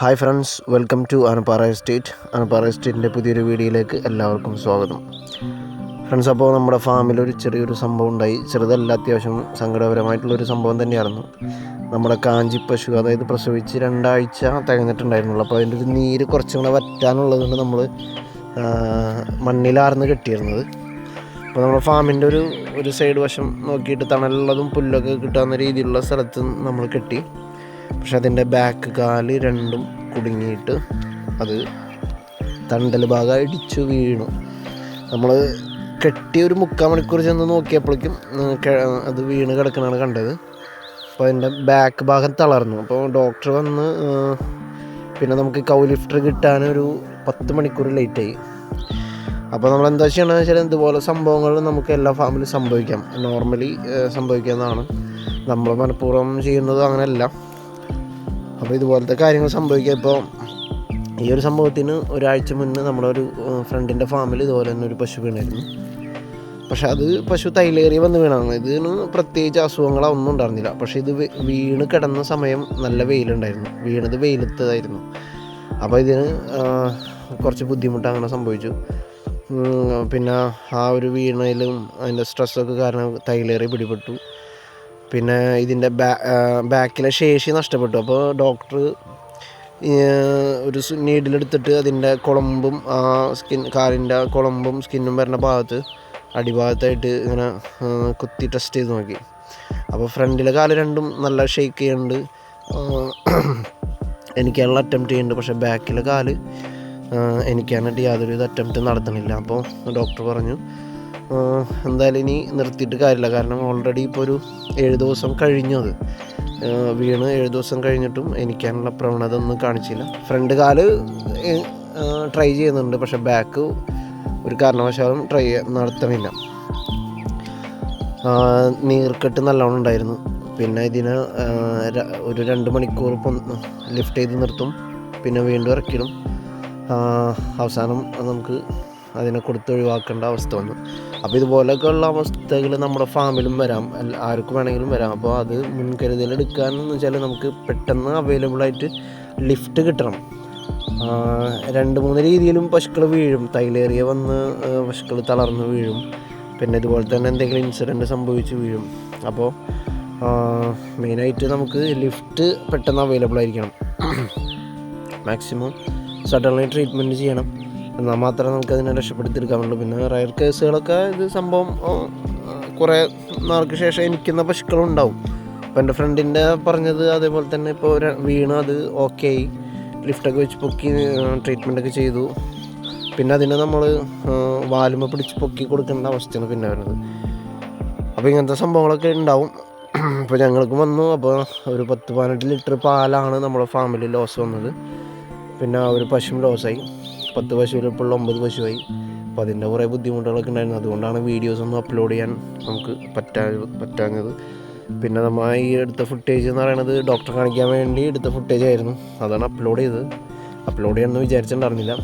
Hi friends welcome to Anappara estate. Anappara എസ്റ്റേറ്റിന്റെ പുതിയൊരു വീഡിയോയിലേക്ക് എല്ലാവർക്കും സ്വാഗതം. ഫ്രണ്ട്സ് അപ്പോൾ നമ്മുടെ ഫാമിൽ ഒരു ചെറിയൊരു സംഭവം ഉണ്ടായി. ചെറുതല്ല അത്യാവശ്യം സങ്കടപരമായിട്ടുള്ളൊരു സംഭവം തന്നെയായിരുന്നു. നമ്മുടെ കാഞ്ചി പശു അതായത് പ്രസവിച്ച് രണ്ടാഴ്ച തികഞ്ഞിട്ടുണ്ടായിരുന്നുള്ളൂ അപ്പോൾ അതിന്റെ ഒരു നീര് കുറച്ചും കൂടെ വറ്റാനുള്ളതുകൊണ്ട് നമ്മൾ മണ്ണിലാർന്ന് കെട്ടിയിരുന്നത്. അപ്പോൾ നമ്മുടെ ഫാമിന്റെ ഒരു ഒരു സൈഡ് വശം നോക്കിയിട്ട് തണലുള്ളതും പുല്ലൊക്കെ കിട്ടാവുന്ന രീതിയിലുള്ള സ്ഥലത്ത് നമ്മൾ കെട്ടി. പക്ഷെ അതിന്റെ ബാക്ക് കാൽ രണ്ടും കുടുങ്ങിയിട്ട് അത് തണ്ടൽ ഭാഗം ഇടിച്ചു വീണു. നമ്മൾ കെട്ടിയ ഒരു മുക്കാൽ മണിക്കൂർ ചെന്ന് നോക്കിയപ്പോഴേക്കും അത് വീണ് കിടക്കുന്നതാണ് കണ്ടത്. അപ്പോൾ അതിന്റെ ബാക്ക് ഭാഗം തളർന്നു. അപ്പോൾ ഡോക്ടർ വന്ന് പിന്നെ നമുക്ക് കൗ ലിഫ്റ്റർ കിട്ടാൻ ഒരു പത്ത് മണിക്കൂർ ലേറ്റായി അപ്പോൾ നമ്മൾ എന്താ ചെയ്യണമെന്ന് വെച്ചാൽ ഇതുപോലെ സംഭവങ്ങൾ നമുക്ക് എല്ലാ ഫാമിലും സംഭവിക്കാം. നോർമലി സംഭവിക്കാവുന്നതാണ് നമ്മൾ മനഃപൂർവം ചെയ്യുന്നത് അങ്ങനെയല്ല. അപ്പോൾ ഇതുപോലത്തെ കാര്യങ്ങൾ സംഭവിക്കുക ഇപ്പോൾ ഈ ഒരു സംഭവത്തിന് ഒരാഴ്ച മുന്നേ നമ്മുടെ ഒരു ഫ്രണ്ടിന്റെ ഫാമിൽ ഇതുപോലെ തന്നെ ഒരു പശു വീണായിരുന്നു. പക്ഷേ അത് പശു തൈലേറി വന്ന് വീണാണ് ഇതിന് പ്രത്യേകിച്ച് അസുഖങ്ങളൊന്നും ഉണ്ടായിരുന്നില്ല. പക്ഷേ ഇത് വീണ് കിടന്ന സമയം നല്ല വെയിലുണ്ടായിരുന്നു. വീണത് വെയിലത്തതായിരുന്നു. അപ്പോൾ ഇതിന് കുറച്ച് ബുദ്ധിമുട്ട് അങ്ങനെ സംഭവിച്ചു. പിന്നെ ആ ഒരു വീണയിലും അതിന്റെ സ്ട്രെസ്സൊക്കെ കാരണം തൈലേറി പിടിപെട്ടു. പിന്നെ ഇതിന്റെ ബാക്കിലെ ശേഷി നഷ്ടപ്പെട്ടു. അപ്പോൾ ഡോക്ടർ ഒരു നീഡിലെടുത്തിട്ട് അതിന്റെ കുളമ്പും ആ സ്കിൻ കാലിന്റെ കുളമ്പും സ്കിന്നും വരുന്ന ഭാഗത്ത് അടിഭാഗത്തായിട്ട് ഇങ്ങനെ കുത്തി ടെസ്റ്റ് ചെയ്ത് നോക്കി. അപ്പോൾ ഫ്രണ്ടിലെ കാൽ രണ്ടും നല്ല ഷെയ്ക്ക് ചെയ്യുന്നുണ്ട്. എനിക്കാണ് അറ്റംപ്റ്റ് ചെയ്യുന്നുണ്ട്. പക്ഷേ ബാക്കിലെ കാൽ എനിക്കാണ് യാതൊരു ഇത് അറ്റംപ്റ്റ് നടത്തണില്ല അപ്പോൾ ഡോക്ടർ പറഞ്ഞു എന്തായാലും ഇനി നിർത്തിയിട്ട് കാര്യമില്ല. കാരണം ഓൾറെഡി ഇപ്പോൾ ഒരു ഏഴ് ദിവസം കഴിഞ്ഞു അത്. വീണ് ഏഴ് ദിവസം കഴിഞ്ഞിട്ടും എനിക്കാനുള്ള പ്രവണത ഒന്നും കാണിച്ചില്ല. ഫ്രണ്ട് കാൽ ട്രൈ ചെയ്യുന്നുണ്ട്. പക്ഷേ ബാക്ക് ഒരു കാരണവശാലും ട്രൈ നടത്തണില്ല. ആ, നീർക്കെട്ട് നല്ലോണം ഉണ്ടായിരുന്നു. പിന്നെ ഇതിന് ഒരു രണ്ട് മണിക്കൂർ ലിഫ്റ്റ് ചെയ്ത് നിർത്തും. പിന്നെ വീണ്ടും ഇറക്കിടും. അവസാനം നമുക്ക് അതിനെ കൊടുത്ത് ഒഴിവാക്കേണ്ട അവസ്ഥ വന്നു. അപ്പോൾ ഇതുപോലെയൊക്കെയുള്ള അവസ്ഥകൾ നമ്മുടെ ഫാമിലും വരാം. ആർക്കും വേണമെങ്കിലും വരാം. അപ്പോൾ അത് മുൻകരുതൽ എടുക്കാനെന്ന് വെച്ചാൽ നമുക്ക് പെട്ടെന്ന് അവൈലബിൾ ആയിട്ട് ലിഫ്റ്റ് കിട്ടണം. രണ്ട് മൂന്ന് രീതിയിലും പശുക്കൾ വീഴും. തൈലേറിയ വന്ന് പശുക്കൾ തളർന്ന് വീഴും. പിന്നെ ഇതുപോലെ തന്നെ എന്തെങ്കിലും ഇൻസിഡന്റ് സംഭവിച്ച് വീഴും. അപ്പോൾ മെയിനായിട്ട് നമുക്ക് ലിഫ്റ്റ് പെട്ടെന്ന് അവൈലബിൾ ആയിരിക്കണം. മാക്സിമം സഡൻലി ട്രീറ്റ്മെന്റ് ചെയ്യണം. എന്നാൽ മാത്രമേ നമുക്ക് അതിനെ രക്ഷപ്പെടുത്തിയെടുക്കാൻ പറ്റുള്ളൂ പിന്നെ റയർ കേസുകളൊക്കെ ഇത് സംഭവം കുറേ നാൾക്ക് ശേഷം എനിക്കുന്ന പശുക്കളുണ്ടാവും. അപ്പോൾ എന്റെ ഫ്രണ്ടിന്റെ പറഞ്ഞത് അതേപോലെ തന്നെ ഇപ്പോൾ വീണ് അത് ഓക്കെ ആയി. ലിഫ്റ്റൊക്കെ വെച്ച് പൊക്കി ട്രീറ്റ്മെന്റൊക്കെ ചെയ്തു. പിന്നെ അതിനെ നമ്മൾ വാലുമ പിടിച്ച് പൊക്കി കൊടുക്കേണ്ട അവസ്ഥയാണ് പിന്നെ വരുന്നത്. അപ്പോൾ ഇങ്ങനത്തെ സംഭവങ്ങളൊക്കെ ഉണ്ടാവും. അപ്പോൾ ഞങ്ങൾക്ക് വന്നു. അപ്പോൾ ഒരു പത്ത് പതിനെട്ട് ലിറ്റർ പാലാണ് നമ്മുടെ ഫാമിലി ലോസ് വന്നത്. പിന്നെ ഒരു പശുവും ലോസായി പത്ത് പശുവിലിപ്പോൾ ഒമ്പത് പശുവായി. അപ്പോൾ അതിന്റെ കുറേ ബുദ്ധിമുട്ടുകളൊക്കെ ഉണ്ടായിരുന്നു. അതുകൊണ്ടാണ് വീഡിയോസ് ഒന്നും അപ്ലോഡ് ചെയ്യാൻ നമുക്ക് പറ്റാ പറ്റാഞ്ഞത്. പിന്നെ നമ്മൾ ഈ എടുത്ത ഫുട്ടേജ് എന്ന് പറയുന്നത് ഡോക്ടറെ കാണിക്കാൻ വേണ്ടി എടുത്ത ഫുട്ടേജ് ആയിരുന്നു. അതാണ് അപ്ലോഡ് ചെയ്തത്. അപ്ലോഡ് ചെയ്യണമെന്ന് വിചാരിച്ചിട്ടുണ്ടായിരുന്നില്ല.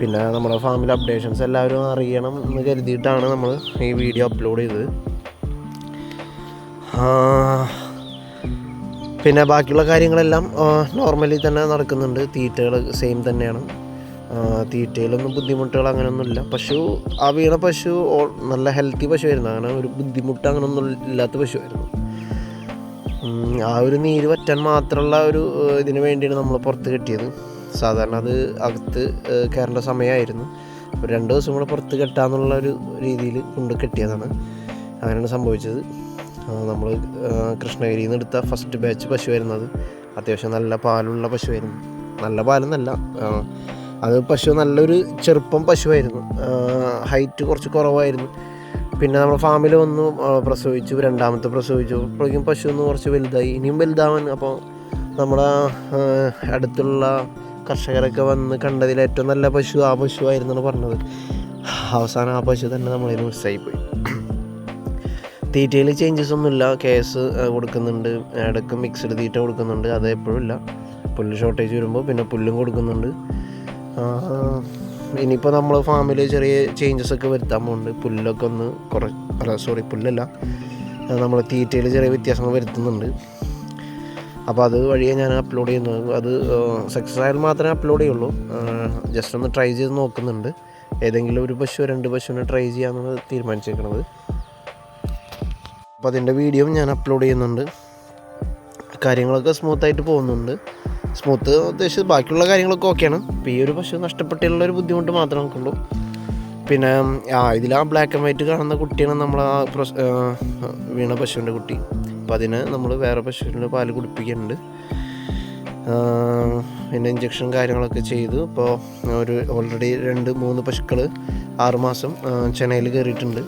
പിന്നെ നമ്മുടെ ഫാമിൽ അപ്ഡേഷൻസ് എല്ലാവരും അറിയണം എന്ന് കരുതിയിട്ടാണ് നമ്മൾ ഈ വീഡിയോ അപ്ലോഡ് ചെയ്തത്. പിന്നെ ബാക്കിയുള്ള കാര്യങ്ങളെല്ലാം നോർമലി തന്നെ നടക്കുന്നുണ്ട്. തീറ്റകൾ സെയിം തന്നെയാണ്. തീറ്റയിലൊന്നും ബുദ്ധിമുട്ടുകൾ അങ്ങനെയൊന്നുമില്ല പശു ആ വീണ പശു നല്ല ഹെൽത്തി പശുവായിരുന്നു. അങ്ങനെ ഒരു ബുദ്ധിമുട്ട് അങ്ങനെയൊന്നും ഇല്ലാത്ത പശുവായിരുന്നു. ആ ഒരു നീര് വറ്റാൻ മാത്രമുള്ള ഒരു ഇതിനു വേണ്ടിയാണ് നമ്മൾ പുറത്ത് കെട്ടിയത്. സാധാരണ അത് അകത്ത് കയറേണ്ട സമയമായിരുന്നു. അപ്പോൾ രണ്ട് ദിവസം കൂടെ പുറത്ത് കെട്ടാന്നുള്ള ഒരു രീതിയിൽ കൊണ്ട് കെട്ടിയതാണ്. അങ്ങനെയാണ് സംഭവിച്ചത്. നമ്മൾ കൃഷ്ണഗിരിയിൽ നിന്ന് എടുത്ത ഫസ്റ്റ് ബാച്ച് പശു വരുന്നത് അത്യാവശ്യം നല്ല പാലുള്ള പശുവായിരുന്നു. നല്ല പാലെന്നല്ല അത് പശു നല്ലൊരു ചെറുപ്പം പശുവായിരുന്നു. ഹൈറ്റ് കുറച്ച് കുറവായിരുന്നു. പിന്നെ നമ്മൾ ഫാമിൽ വന്നു പ്രസവിച്ചു രണ്ടാമത്തെ പ്രസവിച്ചു. അപ്പോഴേക്കും പശു ഒന്ന് കുറച്ച് വലുതായി. ഇനിയും വലുതാവാൻ അപ്പോൾ നമ്മുടെ അടുത്തുള്ള കർഷകരൊക്കെ വന്ന് കണ്ടതിൽ ഏറ്റവും നല്ല പശു ആ പശു ആയിരുന്നാണ് പറഞ്ഞത്. അവസാനം ആ പശു തന്നെ നമ്മളതിന് മിസ്സായിപ്പോയി തീറ്റയിൽ ചേഞ്ചസ് ഒന്നുമില്ല. കേസ് കൊടുക്കുന്നുണ്ട്. ഇടയ്ക്ക് മിക്സ്ഡ് തീറ്റ കൊടുക്കുന്നുണ്ട്. അത് എപ്പോഴും ഇല്ല. പുല്ല് ഷോർട്ടേജ് വരുമ്പോൾ പിന്നെ പുല്ലും കൊടുക്കുന്നുണ്ട്. ഇനിയിപ്പോൾ നമ്മൾ ഫാമിൽ ചെറിയ ചേഞ്ചസ് ഒക്കെ വരുത്താൻ പോകുന്നുണ്ട് പുല്ലൊക്കെ ഒന്ന് കുറ അല്ല സോറി പുല്ലല്ല. നമ്മൾ തീറ്റയിൽ ചെറിയ വ്യത്യാസങ്ങൾ വരുത്തുന്നുണ്ട്. അപ്പോൾ അത് വഴിയേ ഞാൻ അപ്ലോഡ് ചെയ്യുന്നത്. അത് സക്സസ് ആയാൽ മാത്രമേ അപ്ലോഡ് ചെയ്യുള്ളൂ. ജസ്റ്റ് ഒന്ന് ട്രൈ ചെയ്ത് നോക്കുന്നുണ്ട്. ഏതെങ്കിലും ഒരു പശു രണ്ട് പശുവിനെ ട്രൈ ചെയ്യാമെന്നാണ് തീരുമാനിച്ചേക്കുന്നത് അപ്പോൾ അതിന്റെ വീഡിയോ ഞാൻ അപ്ലോഡ് ചെയ്യുന്നുണ്ട്. കാര്യങ്ങളൊക്കെ സ്മൂത്തായിട്ട് പോകുന്നുണ്ട്. സ്മൂത്ത് ഉദ്ദേശിച്ച് ബാക്കിയുള്ള കാര്യങ്ങളൊക്കെ ഓക്കെയാണ്. അപ്പോൾ ഈ ഒരു പശു നഷ്ടപ്പെട്ടുള്ള ഒരു ബുദ്ധിമുട്ട് മാത്രമേ നമുക്കുള്ളൂ പിന്നെ ആ ഇതിൽ ആ ബ്ലാക്ക് ആൻഡ് വൈറ്റ് കാണുന്ന കുട്ടിയാണ് നമ്മൾ ആ വീണ പശുവിന്റെ കുട്ടി. അപ്പം അതിന് നമ്മൾ വേറെ പശുവിന്റെ പാൽ കുടിപ്പിക്കുന്നുണ്ട്. പിന്നെ ഇഞ്ചക്ഷൻ കാര്യങ്ങളൊക്കെ ചെയ്തു. ഇപ്പോൾ ഒരു ഓൾറെഡി രണ്ട് മൂന്ന് പശുക്കൾ ആറുമാസം ചെനയിൽ കയറിയിട്ടുണ്ട്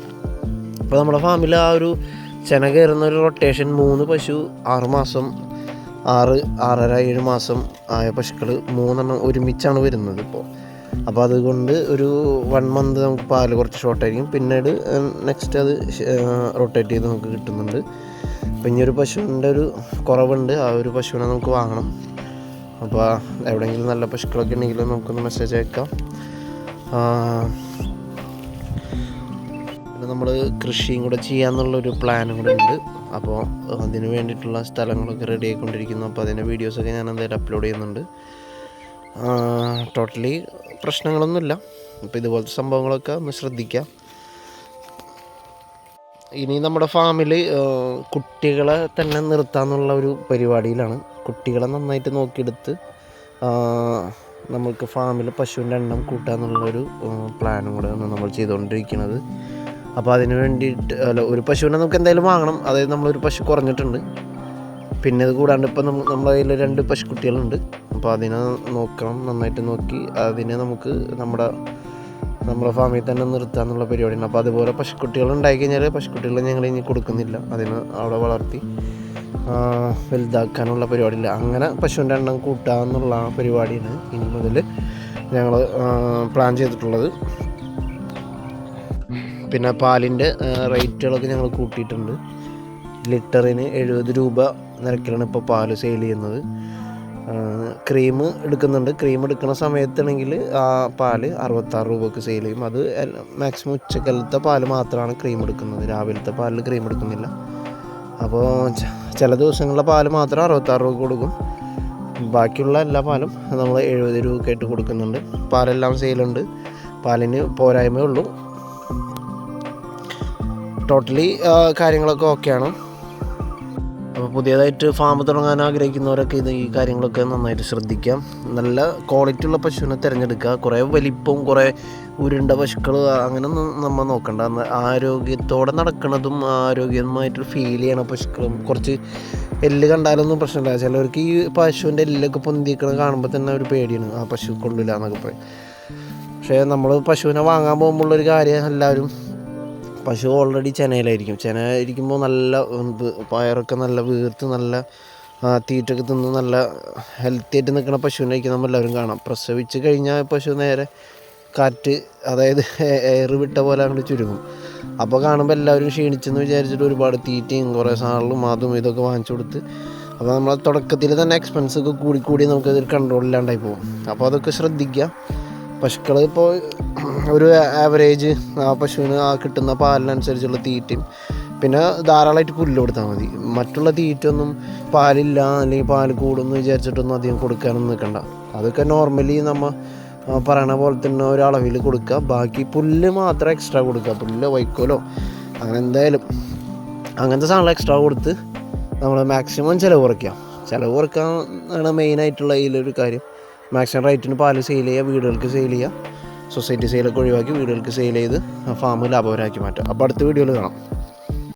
അപ്പോൾ നമ്മുടെ ഫാമിൽ ആ ഒരു ചെന കയറുന്ന ഒരു റൊട്ടേഷൻ മൂന്ന് പശു ആറുമാസം ആറ് ആറര ഏഴ് മാസം ആയ പശുക്കൾ മൂന്നെണ്ണം ഒരുമിച്ചാണ് വരുന്നത് ഇപ്പോൾ. അപ്പോൾ അതുകൊണ്ട് ഒരു വൺ മന്ത് നമുക്ക് പാൽ കുറച്ച് ഷോർട്ടായിരിക്കും പിന്നീട് നെക്സ്റ്റ് അത് റൊട്ടേറ്റ് ചെയ്ത് നമുക്ക് കിട്ടുന്നുണ്ട്. അപ്പം ഇനി ഒരു പശുവിന്റെ ഒരു കുറവുണ്ട്. ആ ഒരു പശുവിനെ നമുക്ക് വാങ്ങണം. അപ്പോൾ എവിടെയെങ്കിലും നല്ല പശുക്കളൊക്കെ ഉണ്ടെങ്കിൽ നമുക്കൊന്ന് മെസ്സേജ് അയക്കാം. നമ്മൾ കൃഷിയും കൂടെ ചെയ്യാന്നുള്ളൊരു പ്ലാനും കൂടെ ഉണ്ട്. അപ്പോൾ അതിന് വേണ്ടിയിട്ടുള്ള സ്ഥലങ്ങളൊക്കെ റെഡി ആയിക്കൊണ്ടിരിക്കുന്നു. അപ്പോൾ അതിന്റെ വീഡിയോസൊക്കെ ഞാൻ എന്തായാലും അപ്ലോഡ് ചെയ്യുന്നുണ്ട്. ടോട്ടലി പ്രശ്നങ്ങളൊന്നുമില്ല. അപ്പോൾ ഇതുപോലത്തെ സംഭവങ്ങളൊക്കെ ഒന്ന് ശ്രദ്ധിക്കാം. ഇനി നമ്മുടെ ഫാമിൽ കുട്ടികളെ തന്നെ നിർത്താമെന്നുള്ള ഒരു പരിപാടിയിലാണ്. കുട്ടികളെ നന്നായിട്ട് നോക്കിയെടുത്ത് നമുക്ക് ഫാമിൽ പശുവിന്റെ എണ്ണം കൂട്ടാന്നുള്ളൊരു പ്ലാനും കൂടെ ആണ് നമ്മൾ ചെയ്തുകൊണ്ടിരിക്കുന്നത്. അപ്പോൾ അതിന് വേണ്ടിയിട്ട് അല്ല ഒരു പശുവിനെ നമുക്ക് എന്തായാലും വാങ്ങണം. അതായത് നമ്മളൊരു പശു കുറഞ്ഞിട്ടുണ്ട്. പിന്നെ ഇത് കൂടാണ്ട് ഇപ്പം നമ്മൾ നമ്മുടെ കയ്യിൽ രണ്ട് പശുക്കുട്ടികളുണ്ട്. അപ്പോൾ അതിനെ നോക്കണം നന്നായിട്ട് നോക്കി അതിനെ നമുക്ക് നമ്മുടെ നമ്മുടെ ഫാമിൽ തന്നെ നിർത്താന്നുള്ള പരിപാടിയാണ്. അപ്പോൾ അതുപോലെ പശുക്കുട്ടികൾ ഉണ്ടായി കഴിഞ്ഞാൽ പശുക്കുട്ടികളെ ഞങ്ങൾ ഇനി കൊടുക്കുന്നില്ല. അതിനെ അവിടെ വളർത്തി വലുതാക്കാനുള്ള പരിപാടിയില്ല. അങ്ങനെ പശുവിന്റെ എണ്ണം കൂട്ടുക എന്നുള്ള പരിപാടിയാണ് ഇനി മുതൽ ഞങ്ങൾ പ്ലാൻ ചെയ്തിട്ടുള്ളത്. പിന്നെ പാലിന്റെ റേറ്റുകളൊക്കെ ഞങ്ങൾ കൂട്ടിയിട്ടുണ്ട്. ലിറ്ററിന് എഴുപത് രൂപ നിരക്കിലാണ് ഇപ്പോൾ പാൽ സെയിൽ ചെയ്യുന്നത്. ക്രീം എടുക്കുന്നുണ്ട്. ക്രീം എടുക്കുന്ന സമയത്താണെങ്കിൽ ആ പാൽ അറുപത്താറ് രൂപക്ക് സെയിൽ ചെയ്യും. അത് മാക്സിമം ഉച്ചക്കലത്തെ പാൽ മാത്രമാണ് ക്രീം എടുക്കുന്നത്. രാവിലത്തെ പാലിൽ ക്രീം എടുക്കുന്നില്ല. അപ്പോൾ ചില ദിവസങ്ങളിലെ പാൽ മാത്രം അറുപത്താറ് രൂപ കൊടുക്കും. ബാക്കിയുള്ള എല്ലാ പാലും നമ്മൾ എഴുപത് രൂപക്കായിട്ട് കൊടുക്കുന്നുണ്ട്. പാലെല്ലാം സെയിലുണ്ട് പാലിന് പോരായ്മയേ ഉള്ളൂ. ടോട്ടലി കാര്യങ്ങളൊക്കെ ഓക്കെയാണ്. അപ്പോൾ പുതിയതായിട്ട് ഫാം തുടങ്ങാൻ ആഗ്രഹിക്കുന്നവരൊക്കെ ഇത് ഈ കാര്യങ്ങളൊക്കെ നന്നായിട്ട് ശ്രദ്ധിക്കാം. നല്ല ക്വാളിറ്റി ഉള്ള പശുവിനെ തിരഞ്ഞെടുക്കുക. കുറേ വലിപ്പം കുറേ ഉരുണ്ട പശുക്കൾ അങ്ങനെയൊന്നും നമ്മൾ നോക്കണ്ട. ആരോഗ്യത്തോടെ നടക്കുന്നതും ആരോഗ്യമായിട്ട് ഫീൽ ചെയ്യണ പശുക്കളും കുറച്ച് എല്ല് കണ്ടാലൊന്നും പ്രശ്നമില്ല. ചിലവർക്ക് ഈ പശുവിന്റെ എല്ലൊക്കെ പൊന്തിക്കണത് കാണുമ്പോൾ തന്നെ ഒരു പേടിയാണ്. ആ പശു കൊള്ളില്ല എന്നൊക്കെ പറയും. പക്ഷേ നമ്മൾ പശുവിനെ വാങ്ങാൻ പോകുമ്പോഴുള്ളൊരു കാര്യം എല്ലാവരും പശു ഓൾറെഡി ചെനയിലായിരിക്കും ചെന ഇരിക്കുമ്പോൾ നല്ല പയറൊക്കെ നല്ല വീർത്ത് നല്ല തീറ്റൊക്കെ തിന്ന് നല്ല ഹെൽത്തി ആയിട്ട് നിൽക്കുന്ന പശുവിനായിരിക്കും നമ്മൾ എല്ലാവരും കാണാം. പ്രസവിച്ച് കഴിഞ്ഞാൽ പശു നേരെ കാറ്റ് അതായത് എയർ വിട്ട പോലെ അങ്ങോട്ട് ചുരുങ്ങും. അപ്പോൾ കാണുമ്പോൾ എല്ലാവരും ക്ഷീണിച്ചെന്ന് വിചാരിച്ചിട്ട് ഒരുപാട് തീറ്റയും കുറേ സാധനങ്ങളും അതും ഇതൊക്കെ വാങ്ങിച്ചു കൊടുത്ത് അപ്പോൾ നമ്മൾ തുടക്കത്തിൽ തന്നെ എക്സ്പെൻസ് ഒക്കെ കൂടി കൂടി നമുക്കതിൽ കൺട്രോൾ പോകും. അപ്പോൾ അതൊക്കെ ശ്രദ്ധിക്കുക പശുക്കൾ ഇപ്പോൾ ഒരു ആവറേജ് ആ പശുവിന് ആ കിട്ടുന്ന പാലിനനുസരിച്ചുള്ള തീറ്റയും. പിന്നെ ധാരാളമായിട്ട് പുല്ല് കൊടുത്താൽ മതി. മറ്റുള്ള തീറ്റൊന്നും പാലില്ല അല്ലെങ്കിൽ പാൽ കൂടുമെന്ന് വിചാരിച്ചിട്ടൊന്നും അധികം കൊടുക്കാനൊന്നും നിൽക്കണ്ട അതൊക്കെ നോർമലി നമ്മൾ പറയണ പോലെ തന്നെ ഒരളവിൽ കൊടുക്കുക ബാക്കി പുല്ല് മാത്രം എക്സ്ട്രാ കൊടുക്കുക പുല്ല് വൈക്കോലോ അങ്ങനെ എന്തായാലും അങ്ങനത്തെ സാധനങ്ങൾ എക്സ്ട്രാ കൊടുത്ത് നമ്മൾ മാക്സിമം ചിലവ് കുറയ്ക്കാം. ചിലവ് കുറയ്ക്കാൻ ആണ് മെയിനായിട്ടുള്ള ഇതിലൊരു കാര്യം. മാക്സിമം റേറ്റിന് പാൽ സെയിൽ ചെയ്യുക വീടുകൾക്ക് സെയിൽ ചെയ്യുക. സൊസൈറ്റി സെയിലൊക്കെ ഒഴിവാക്കി വീടുകൾക്ക് സെയിൽ ചെയ്ത് ഫാം ലാഭകരമാക്കി മാറ്റുക. അപ്പോൾ അടുത്ത വീഡിയോയിൽ കാണാം.